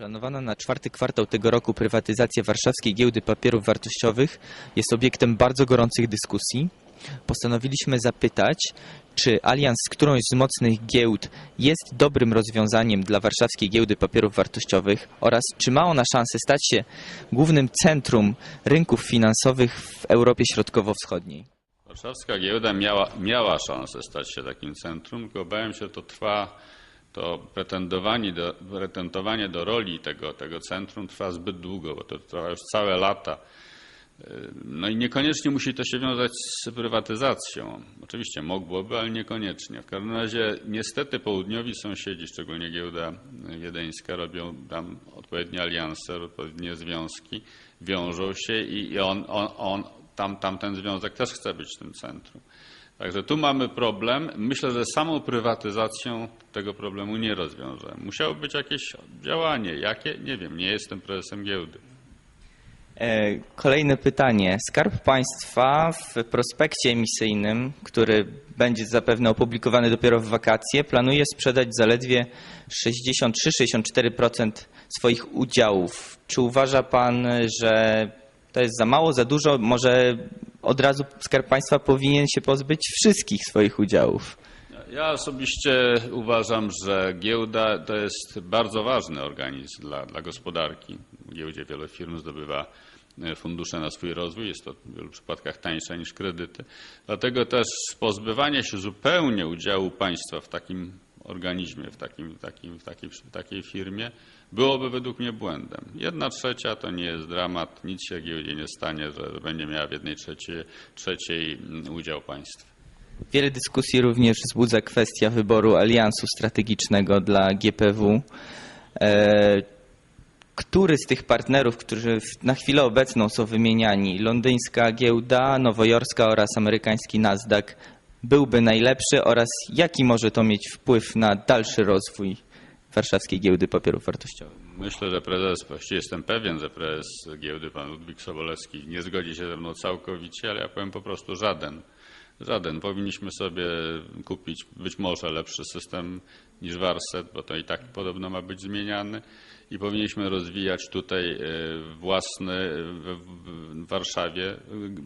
Planowana na czwarty kwartał tego roku prywatyzacja warszawskiej giełdy papierów wartościowych jest obiektem bardzo gorących dyskusji. Postanowiliśmy zapytać, czy alians z którąś z mocnych giełd jest dobrym rozwiązaniem dla warszawskiej giełdy papierów wartościowych oraz czy ma ona szansę stać się głównym centrum rynków finansowych w Europie Środkowo-Wschodniej. Warszawska giełda miała, miała szansę stać się takim centrum, tylko obawiam się, to trwa, to pretendowanie do, pretendowanie do roli tego, tego centrum trwa zbyt długo, bo to trwa już całe lata. Yy, No i niekoniecznie musi to się wiązać z prywatyzacją. Oczywiście mogłoby, ale niekoniecznie. W każdym razie niestety południowi sąsiedzi, szczególnie giełda wiedeńska, robią tam odpowiednie alianse, odpowiednie związki, wiążą się i on, on, on tam, tamten związek też chce być tym centrum. Także tu mamy problem. Myślę, że samą prywatyzacją tego problemu nie rozwiążemy. Musiało być jakieś działanie. Jakie? Nie wiem. Nie jestem prezesem giełdy. E, Kolejne pytanie. Skarb Państwa w prospekcie emisyjnym, który będzie zapewne opublikowany dopiero w wakacje, planuje sprzedać zaledwie 63-64% swoich udziałów. Czy uważa Pan, że to jest za mało, za dużo? Może od razu Skarb Państwa powinien się pozbyć wszystkich swoich udziałów? Ja osobiście uważam, że giełda to jest bardzo ważny organizm dla, dla gospodarki. W giełdzie wiele firm zdobywa e, fundusze na swój rozwój. Jest to w wielu przypadkach tańsze niż kredyty. Dlatego też pozbywanie się zupełnie udziału państwa w takim organizmie, w, takim, takim, w, takiej, w takiej firmie byłoby według mnie błędem. Jedna trzecia to nie jest dramat, nic się giełdzie nie stanie, że będzie miała w jednej trzeciej, trzeciej mm, udział państwa. Wiele dyskusji również wzbudza kwestia wyboru aliansu strategicznego dla GPW. E, Który z tych partnerów, którzy na chwilę obecną są wymieniani, londyńska giełda, nowojorska oraz amerykański Nasdaq, byłby najlepszy oraz jaki może to mieć wpływ na dalszy rozwój warszawskiej giełdy papierów wartościowych? Myślę, że prezes, właściwie jestem pewien, że prezes giełdy, pan Ludwik Sobolewski, nie zgodzi się ze mną całkowicie, ale ja powiem po prostu żaden. Żaden. Powinniśmy sobie kupić być może lepszy system niż Warset, bo to i tak podobno ma być zmieniany i powinniśmy rozwijać tutaj e, własny w w Warszawie e,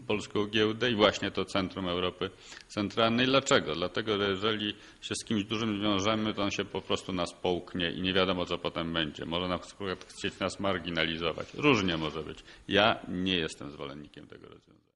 polską giełdę i właśnie to centrum Europy Centralnej. Dlaczego? Dlatego, że jeżeli się z kimś dużym zwiążemy, to on się po prostu nas połknie i nie wiadomo, co potem będzie. Może na przykład chcieć nas marginalizować. Różnie może być. Ja nie jestem zwolennikiem tego rozwiązania.